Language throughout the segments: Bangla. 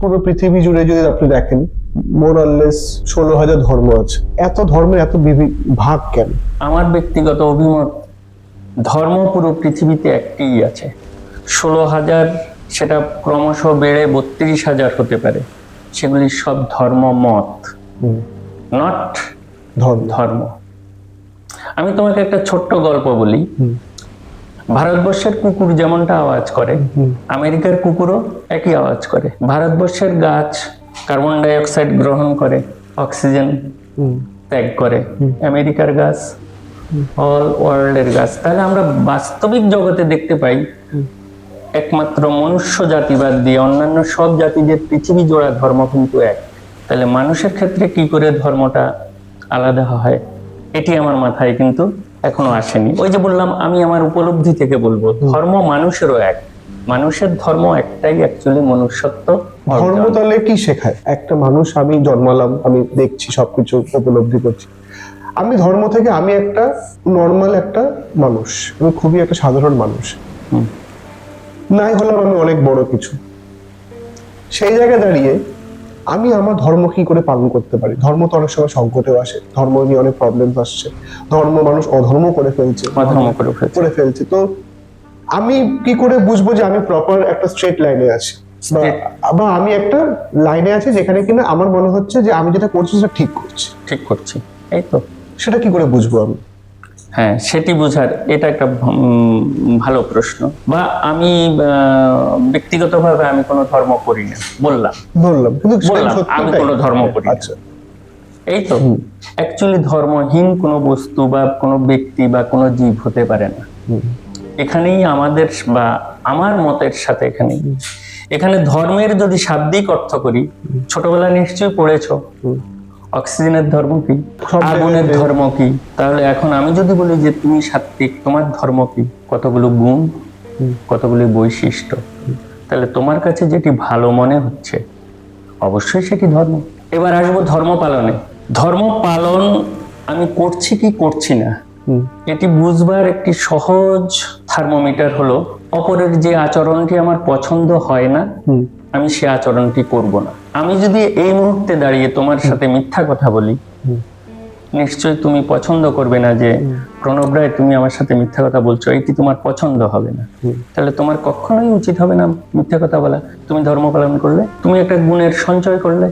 পুরো পৃথিবী জুড়ে যদি আপনি দেখেন মোরাললেস ষোলো হাজার ধর্ম আছে। এত ধর্মের এত ভাগ কেন? আমার ব্যক্তিগত অভিমত ধর্ম পুরো পৃথিবীতে একটিই আছে। ষোলো হাজার সেটা ক্রমশ বেড়ে বত্রিশ হাজার হতে পারে। সেগুলি সব ধর্ম মত। নট ধর্ম। আমি তোমাকে একটা ছোট্ট গল্প বলি। ভারতবর্ষের কুকুর যেমনটা আওয়াজ করে আমেরিকার কুকুরও একই আওয়াজ করে। ভারতবর্ষের গাছ কার্বন ডাই অক্সাইড গ্রহণ করে অক্সিজেন ত্যাগ করে। আমেরিকার গাছ অল ওয়ার্ল্ডের গাছ। তাহলে আমরা বাস্তবিক জগতে দেখতে পাই একমাত্র মনুষ্য জাতিবাদ দিয়ে অন্যান্য সব জাতিদের পৃথিবী জোড়া ধর্ম কিন্তু এক। তাহলে মানুষের ক্ষেত্রে কি করে ধর্মটা আলাদা হয়? এটি আমার মাথায় কিন্তু এখনও আসেনি। ওই যে বললাম আমি আমার উপলব্ধি থেকে বলব ধর্ম মানুষেরও এক। মানুষের ধর্ম একটাই অ্যাকচুয়ালি মনুষ্যত্ব ধর্ম তাহলে কি শেখায়? একটা মানুষ আমি জন্মালাম আমি দেখছি সবকিছু উপলব্ধি করছি। আমি ধর্ম থেকে আমি একটা নর্মাল একটা মানুষ আমি খুবই একটা সাধারণ মানুষ। নাই হলাম আমি অনেক বড় কিছু। সেই জায়গায় দাঁড়িয়ে আমি আমার ধর্ম কি করে পালন করতে পারি? ধর্ম তো অনেক সময় সংকটেও আসে। ধর্ম নিয়ে অনেক প্রবলেম আসছে। ধর্ম মানুষ অধর্ম করে ফেলছে। করে ফেলছে। তো আমি কি করে বুঝব যে আমি প্রপার একটা স্ট্রেট লাইনে আছি? বা বা আমি একটা লাইনে আছি যেখানে কিনা আমার মনে হচ্ছে যে আমি যেটা করছি সেটা ঠিক করছি। ঠিক করছি। এই তো। সেটা কি করে বুঝব আমি? হ্যাঁ সেটি বোঝার এটা একটা ভালো প্রশ্ন। বা আমি ব্যক্তিগতভাবে আমি কোনো ধর্ম করি না। বললাম। বললাম বললাম, আমি কোনো ধর্ম করি আচ্ছা। এই তো অ্যাকচুয়ালি ধর্মহীন কোনো বস্তু বা কোনো ব্যক্তি বা কোনো জীব হতে পারে না। এখানেই আমাদের বা আমার মতের সাথে এখানে। এখানে ধর্মের যদি শাব্দিক অর্থ করি ছোটবেলা নিশ্চয়ই পড়েছো। অক্সিজেনের ধর্ম কি? আগুনের ধর্ম কি? তাহলে এখন আমি যদি বলি যে তুমি সাত্বিক তোমার ধর্ম কি? কতগুলো গুণ কতগুলি বৈশিষ্ট্য? তাহলে তোমার কাছে যেটি ভালো মনে হচ্ছে অবশ্যই সেটি ধর্ম। এবার আসব ধর্ম পালনে। ধর্ম পালন আমি করছি কি করছি না? এটি বুঝবার একটি সহজ থার্মোমিটার হলো অপরের যে আচরণটি আমার পছন্দ হয় না। আমি সে আচরণটি করব না। আমি যদি এই মুহূর্তে দাঁড়িয়ে তোমার সাথে মিথ্যা কথা বলি। নিশ্চয়ই তুমি পছন্দ করবে না যে প্রণব রায় তুমি আমার সাথে মিথ্যা কথা বলছো এটি তোমার পছন্দ হবে না? তাহলে তোমার কখনোই উচিত হবে না মিথ্যা কথা বলা। তুমি ধর্ম পালন করলে তুমি একটা গুণের সঞ্চয় করলে।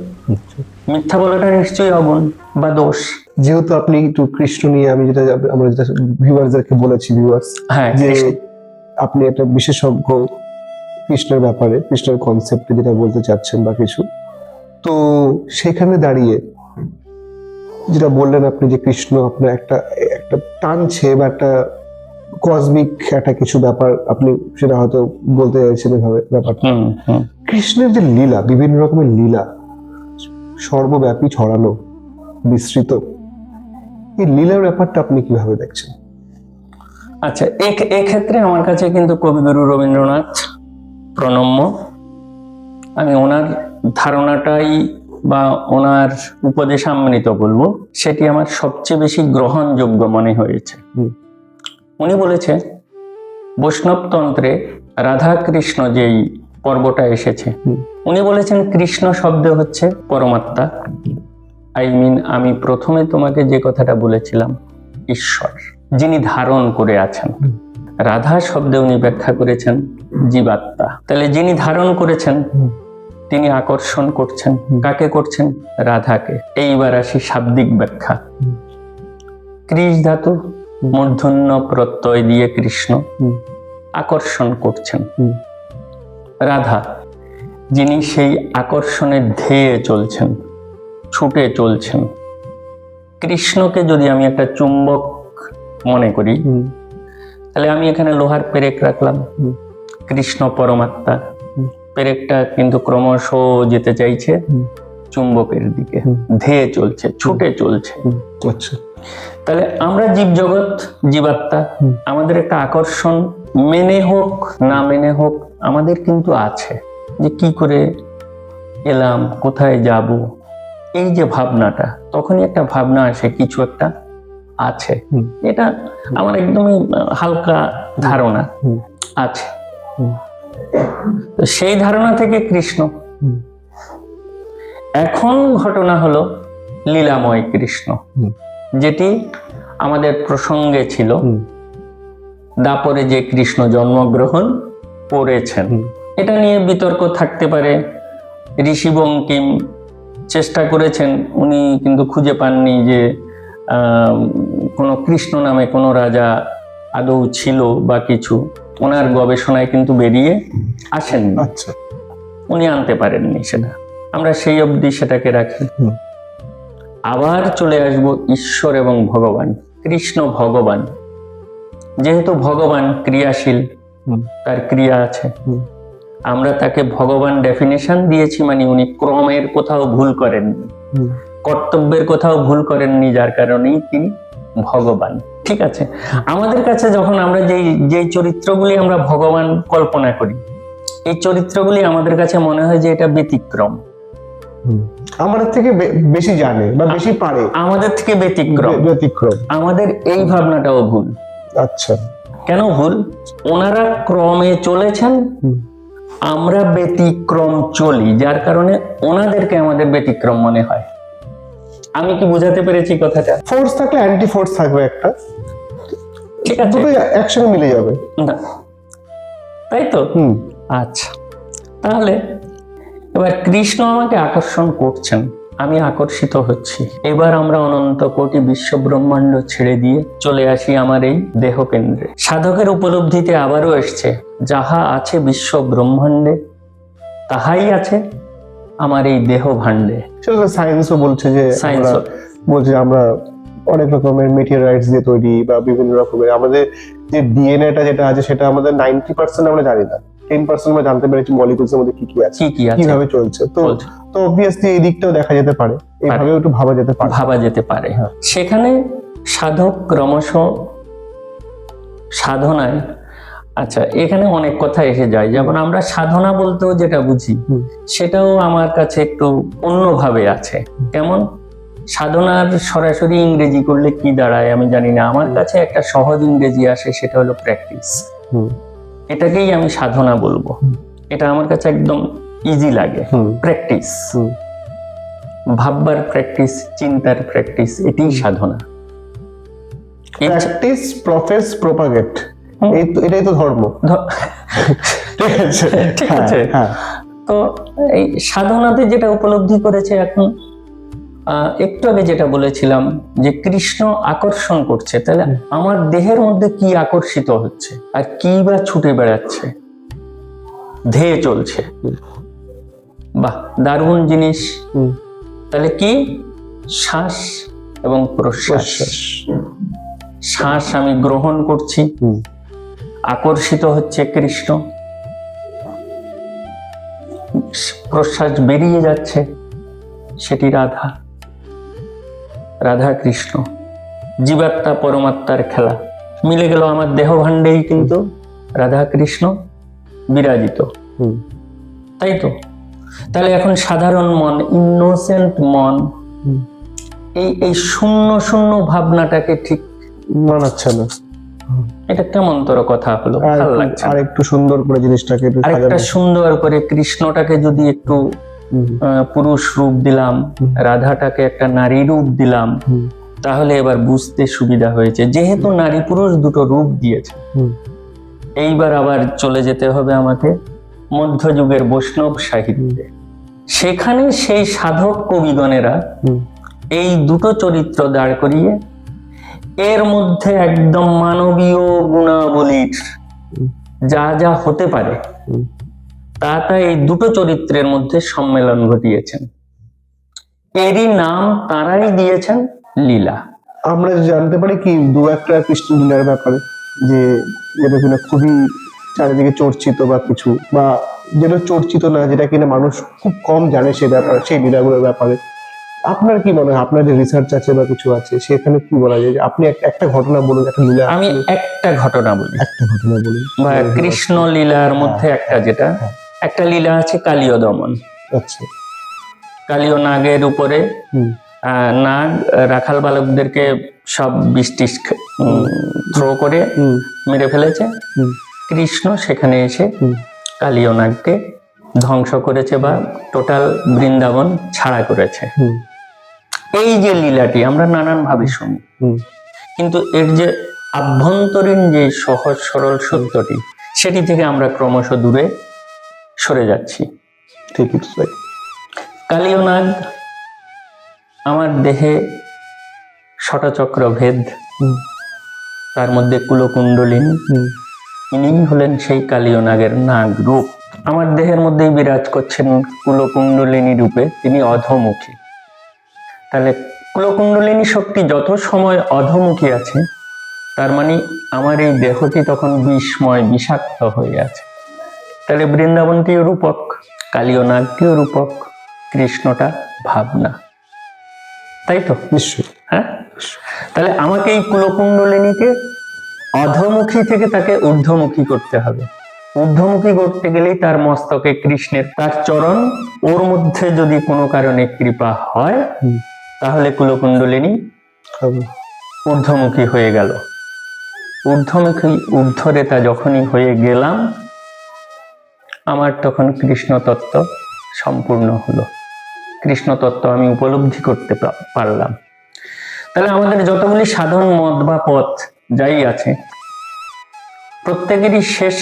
মিথ্যা বলাটা নিশ্চয়ই অগুণ বা দোষ। যেহেতু আপনি একটু কৃষ্ণ নিয়ে আমি যেটা আমরা যেটা ভিউয়ার্সদেরকে বলেছি ভিউয়ার্স হ্যাঁ যে আপনি একটা বিশেষজ্ঞ কৃষ্ণের ব্যাপারে কৃষ্ণের কনসেপ্টে যেটা বলতে চাচ্ছেন বা কিছু। তো সেখানে দাঁড়িয়ে যেটা বললেন আপনি যে কৃষ্ণ আপনার একটা একটা টানছে বা একটা কসমিক একটা কিছু ব্যাপার আপনি সেটা হয়তো বলতে চাইছেন এভাবে ব্যাপারটা। কৃষ্ণের যে লীলা বিভিন্ন রকমের লীলা সর্বব্যাপী ছড়ানো বিস্তৃত এই লীলার ব্যাপারটা আপনি কীভাবে দেখছেন? আচ্ছা এক্ষেত্রে আমার কাছে কিন্তু কবিগুরু রবীন্দ্রনাথ প্রণম্য। আমি ওনার ধারণাটাই বা ওনার উপদেশ উপদেশামৃত বলব সেটি আমার সবচেয়ে বেশি গ্রহণযোগ্য মনে হয়েছে। উনি বলেছে বৈষ্ণবতন্ত্রে রাধা কৃষ্ণ যেই পর্বটা এসেছে উনি বলেছেন কৃষ্ণ শব্দ হচ্ছে পরমাত্মা। আই মিন আমি প্রথমে তোমাকে যে কথাটা বলেছিলাম ঈশ্বর যিনি ধারণ করে আছেন। রাধা শব্দে উনি ব্যাখ্যা করেছেন জীবাত্মা। তাহলে যিনি ধারণ করেছেন, তিনি আকর্ষণ করছেন। কাকে করছেন? রাধাকে। এইবার আসি শাব্দিক ব্যাখ্যা। কৃষ ধাতু, মূর্ধন্য প্রত্যয় দিয়ে কৃষ্ণ আকর্ষণ করছেন। রাধা, যিনি সেই আকর্ষণের ধেয়ে চলছেন, ছুটে চলছেন। কৃষ্ণকে যদি আমি একটা চুম্বক মনে করি, তাহলে আমি এখানে লোহার পেরেক রাখলাম। কৃষ্ণ পরমাত্মা। পেরেকটা কিন্তু ক্রমশ যেতে চাইছে চুম্বকের দিকে। ধেয়ে চলছে ছুটে চলছে। আচ্ছা। তাহলে আমরা জীব জগৎ জীবাত্মা আমাদের একটা আকর্ষণ মেনে হোক না মেনে হোক আমাদের কিন্তু আছে। যে কি করে এলাম কোথায় যাব? এই যে ভাবনাটা তখনই একটা ভাবনা আসে কিছু একটা আছে। এটা আমার একদমই হালকা ধারণা আছে। তো সেই ধারণা থেকে কৃষ্ণ। এখন ঘটনা হলো লীলাময় কৃষ্ণ, যেটি আমাদের প্রসঙ্গে ছিল। দাপরে যে কৃষ্ণ জন্মগ্রহণ করেছেন। এটা নিয়ে বিতর্ক থাকতে পারে। ঋষি বঙ্কিম চেষ্টা করেছেন, উনি কিন্তু খুঁজে পাননি যে কোনো কৃষ্ণ নামে কোনো রাজা আদৌ ছিল বা কিছু ওনার গবেষণায় কিন্তু বেরিয়ে আসেননি। আচ্ছা। উনি আনতে পারেননি সেটা। আমরা সেই অবধি সেটাকে রাখি। আবার চলে আসব ঈশ্বর এবং ভগবান কৃষ্ণ ভগবান। যেহেতু ভগবান ক্রিয়াশীল তার ক্রিয়া আছে। আমরা তাকে ভগবান ডেফিনেশন দিয়েছি মানে উনি ক্রমের কোথাও ভুল করেননি। কর্তব্যের কোথাও ভুল করেননি যার কারণেই তিনি ভগবান। ঠিক আছে? আমাদের কাছে যখন আমরা যেই যেই চরিত্রগুলি আমরা ভগবান কল্পনা করি এই চরিত্রগুলি আমাদের কাছে মনে হয় যে এটা ব্যতিক্রম। আমাদের থেকে বেশি জানে বা বেশি পারে। আমাদের থেকে ব্যতিক্রম। ব্যতিক্রম। আমাদের এই ভাবনাটাও ভুল। আচ্ছা। কেন ভুল? ওনারা ক্রমে চলেছেন আমরা ব্যতিক্রম চলি যার কারণে ওনাদেরকে আমাদের ব্যতিক্রম মনে হয়। আমি কি বুঝাতে পেরেছি কথাটা? ফোর্স থাকলে অ্যান্টি ফোর্স থাকবে একটা। ঠিক আছে। দুটোই একসঙ্গে মিলে যাবে। না। তাই তো? হুম। আচ্ছা। তাহলে এবার কৃষ্ণ আমাকে আকর্ষণ করছেন। আমি আকর্ষিত হচ্ছি। এবার আমরা অনন্ত কোটি বিশ্ব ব্রহ্মাণ্ড ছেড়ে দিয়ে চলে আসি আমার এই দেহ কেন্দ্রে সাধকের উপলব্ধিতে আবারও এসছে যাহা আছে বিশ্ব ব্রহ্মাণ্ডে তাহাই আছে আমার এই দেহ ভাণ্ডে সেটা সায়েন্সও বলছে যে ও। বলছে আমরা অনেক রকমের মেটেরিয়ালাইটস দিয়ে তৈরি বা বিভিন্ন রকমের আমাদের যে ডিএনএটা যেটা আছে সেটা আমাদের নাইনটি পার্সেন্ট আমরা জানি না। টেন পার্সেন্ট আমরা জানতে পেরেছি মলিকুলস এর মধ্যে কি কি আছে কীভাবে চলছে। তো তো অবভিয়াসলি এই দিকটাও দেখা যেতে পারে। এইভাবে একটু ভাবা যেতে পারে। ভাবা যেতে পারে। হ্যাঁ। সেখানে সাধক ক্রমশ সাধনায় আচ্ছা এখানে অনেক কথা এসে যায়। যেমন আমরা সাধনা বলতেও যেটা বুঝি সেটাও আমার কাছে একটু অন্যভাবে আছে। কেমন? সাধনার সরাসরি ইংরেজি করলে কি দাঁড়ায় আমি জানি না। আমার কাছে একটা সহজ ইংরেজি আসে সেটা হলো প্র্যাকটিস এটাকেই আমি সাধনা বলব। এটা আমার কাছে একদম ইজি লাগে। প্র্যাকটিস ভাববার প্র্যাকটিস চিন্তার প্র্যাকটিস এটাই সাধনা। প্র্যাকটিস প্রফেস প্রপাগেট তো এটাই তো ধর্ম। ঠিক আছে। ঠিক হ্যাঁ, আছে। হ্যাঁ। তো এই সাধনাতে যেটা উপলব্ধি করেছে এখন একটু আগে যেটা বলেছিলাম যে কৃষ্ণ আকর্ষণ করছে তাহলে আমার দেহের মধ্যে কি আকর্ষিত হচ্ছে? আর কি বা ছুটে বেড়াচ্ছে? ধেয়ে চলছে। বাহ দারুণ জিনিস। তাহলে কি? শ্বাস এবং প্রশ্বাস। প্রশ্বাস। শ্বাস আমি গ্রহণ করছি। আকর্ষিত হচ্ছে কৃষ্ণ। প্রশ্বাস বেরিয়ে যাচ্ছে। সেটি রাধা। রাধা কৃষ্ণ জীবাত্মা পরমাত্মার খেলা। মিলে গেল আমার দেহ ভাণ্ডেই কিন্তু রাধা কৃষ্ণ বিরাজিত তাই তো? তাহলে এখন সাধারণ মন ইনোসেন্ট মন এই এই শূন্য শূন্য ভাবনাটাকে ঠিক মানাচ্ছে না। এটা কেমন তোর কথা হলো? ভালো লাগছে আর একটু সুন্দর করে জিনিসটাকে একটু আরেকটা সুন্দর করে কৃষ্ণটাকে যদি একটু পুরুষ রূপ দিলাম রাধাটাকে একটা নারী রূপ দিলাম তাহলে এবার বুঝতে সুবিধা হয়েছে। যেহেতু নারী পুরুষ দুটো রূপ দিয়েছে এইবার আবার চলে যেতে হবে আমাকে মধ্যযুগের বৈষ্ণব সাহিত্যে। সেখানে সেই সাধক কবিগণেরা এই দুটো চরিত্র দাঁড় করিয়ে এর মধ্যে একদম মানবীয় গুণাবলীর যা যা হতে পারে হুম। তা তা এই দুটো চরিত্রের মধ্যে সম্মেলন ঘটিয়েছেন। এরই নাম তারাই দিয়েছেন লীলা। আমরা জানতে পারি কি দু একটা কৃষ্ণ লীলার ব্যাপারে যে যেটা কিনা খুবই চারিদিকে চর্চিত বা কিছু বা যেটা চর্চিত না যেটা কিনা মানুষ খুব কম জানে সে ব্যাপারে সেই লীলাগুলোর ব্যাপারে। আপনার কি মনে হয়? আপনার যে রিসার্চ আছে বা কিছু আছে সেখানে কি বলা যায়? যে আপনি একটা ঘটনা বলুন একটা লীলা আমি একটা ঘটনা বলি। একটা ঘটনা বলি বা কৃষ্ণ লীলার মধ্যে একটা যেটা। হ্যাঁ। একটা লীলা আছে কালীয় দমন। আচ্ছা। কালীয় নাগের উপরে নাগ রাখাল বালকদেরকে সব বৃষ্টি থ্রো করে মেরে ফেলেছে। কৃষ্ণ সেখানে এসে কালীয় নাগকে ধ্বংস করেছে বা টোটাল বৃন্দাবন ছাড়া করেছে। এই যে লীলাটি আমরা নানান ভাবে শুনি কিন্তু এর যে আভ্যন্তরীণ যে সহজ সরল সত্যটি সেটি থেকে আমরা ক্রমশ দূরে সরে যাচ্ছি। কালীয় নাগ আমার দেহে শটচক্র ভেদ। তার মধ্যে কুলকুণ্ডলিনী। ইনিই হলেন সেই কালীয় নাগের নাগ রূপ। আমার দেহের মধ্যেই বিরাজ করছেন কুলকুণ্ডলিনী রূপে। তিনি অধমুখী। তাহলে কুলকুণ্ডলিনী শক্তি যত সময় অধমুখী আছে তার মানে আমার এই দেহটি তখন বিস্ময় বিষাক্ত হয়ে আছে। তাহলে বৃন্দাবনটিও রূপক? কালীয় নাগটিও রূপক? কৃষ্ণটা ভাবনা। তাই তো? নিশ্চয়ই। হ্যাঁ? তাহলে আমাকে এই কুলকুণ্ডলিনীকে অধমুখী থেকে তাকে ঊর্ধ্বমুখী করতে হবে। ঊর্ধ্বমুখী করতে গেলেই তার মস্তকে কৃষ্ণের তার চরণ ওর মধ্যে যদি কোনো কারণে কৃপা হয় তাহলে কুলকুণ্ডলিনী। ঊর্ধ্বমুখী হয়ে গেল। ঊর্ধ্বমুখী ঊর্ধ্বরেতা যখনই হয়ে গেলাম আমার তখন কৃষ্ণ তত্ত্ব সম্পূর্ণ হলো। কৃষ্ণ তত্ত্ব আমি উপলব্ধি করতে পারলাম। তাহলে আমাদের যতগুলি সাধন, মত বা পথ যাই আছে, প্রত্যেকেরই শেষ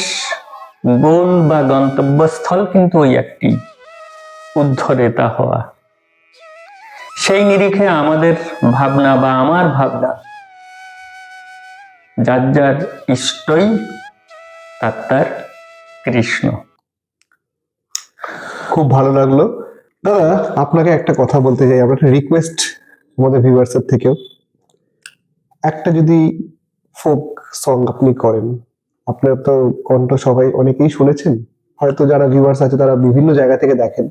গোল বা গন্তব্যস্থল কিন্তু ওই একটি উদ্ধরেতা হওয়া। সেই নিরিখে আমাদের ভাবনা বা আমার ভাবনা, যার যার ইষ্টই তার তার কৃষ্ণ। খুব ভালো লাগল। দাদা আপনাকে একটা কথা বলতে চাই। আমরা একটা রিকোয়েস্ট আমাদের ভিউয়ার্সের থেকেও। একটা যদি ফোক সং আপনি করেন আপনার তো কণ্ঠ সবাই অনেকেই শুনেছেন। হয়তো যারা ভিউয়ার্স আছে তারা বিভিন্ন জায়গা থেকে দেখেন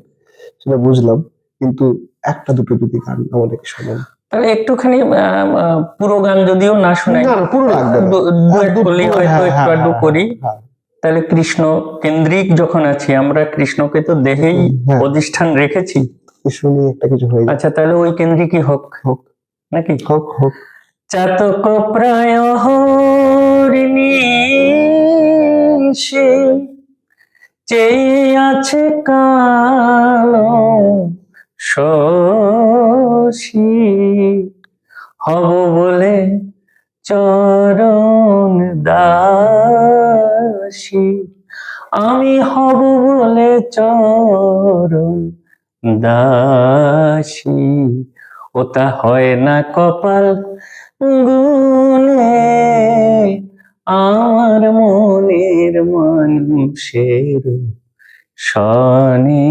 সেটা বুঝলাম। কিন্তু একটা দুটো যদি গান আমাদেরকে শোনান। তাহলে একটুখানি পুরো গান যদিও না শোনাই। না না পুরো লাগবে হ্যাঁ, হ্যাঁ, হ্যাঁ, করি। তাহলে কৃষ্ণ কেন্দ্রিক যখন আছি আমরা কৃষ্ণকে তো দেহেই হ্যাঁ। অধিষ্ঠান রেখেছি। কৃষ্ণ নিয়ে একটা কিছু হয়ে আচ্ছা তাহলে ওই কেন্দ্রিকই হোক। হোক। নাকি? হোক হোক। চাতক প্রায় হরিণী সে চেয়ে আছে কালো শশী। হব বলে চরণ দাসী আমি হব বলে চরণ দাসী। ওটা হয় না কপাল গুনে আমার মনের মানুষের সনে।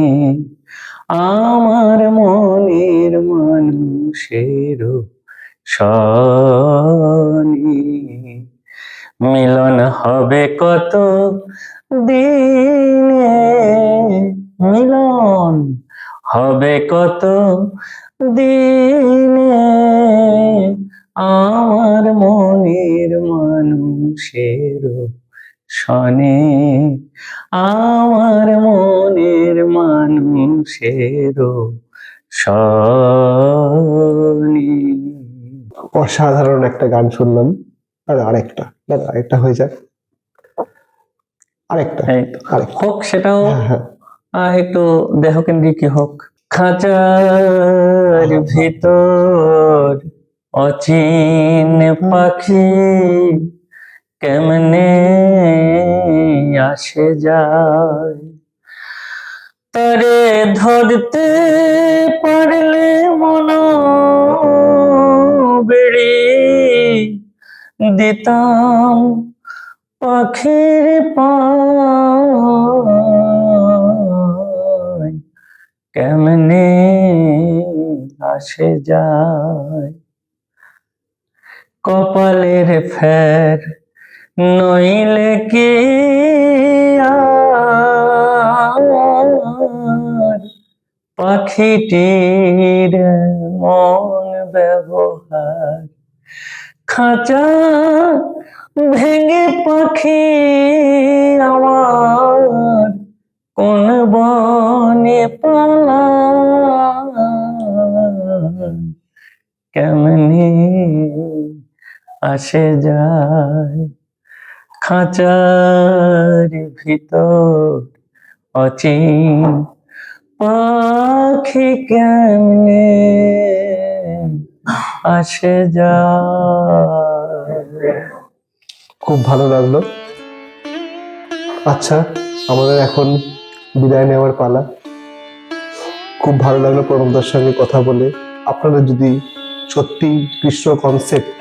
আমার মনের মানুষের সনে। মিলন হবে কত দিনে? মিলন হবে কত দিনে? আমার মনের মানুষের শনে আমার মনের মানুষের শনে অসাধারণ একটা গান শুনলাম, আর আরেকটা। দাদা হয়ে আরেকটা হোক সেটাও হ্যাঁ, হ্যাঁ। একটু দেহকেন্দ্রিকই হোক। খাঁচার ভিতর অচিন পাখি কেমনে আসে যায়? তারে ধরতে পারলে মন বেড়ে দিতাম পাখির কেমনে আসে যায়? কপালের ফের নইলে কি পাখিটির মন ব্যবহার খাঁচা ভেঙে পাখি আমার কোন বনে পালা কেমনে আসে যায় খাঁচার ভিতর অচিন পাখি কেমনে? আসে যায় খুব ভালো লাগল। আচ্ছা আমাদের এখন বিদায় নেওয়ার পালা। খুব ভালো লাগল প্রণবদার সঙ্গে কথা বলে। আপনারা যদি সত্যি কৃষ্ণ কনসেপ্ট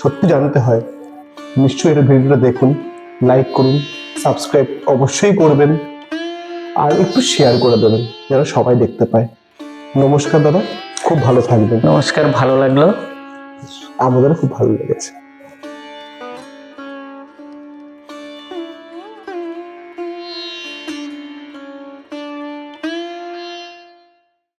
সত্যি জানতে হয়, নিশ্চয়ই এটা ভিডিওটা দেখুন লাইক করুন সাবস্ক্রাইব অবশ্যই করবেন, আর একটু শেয়ার করে দেবেন, যেন সবাই দেখতে পায়। নমস্কার দাদা। খুব ভালো থাকবেন। নমস্কার ভালো লাগল? আমাদের খুব ভালো লেগেছে।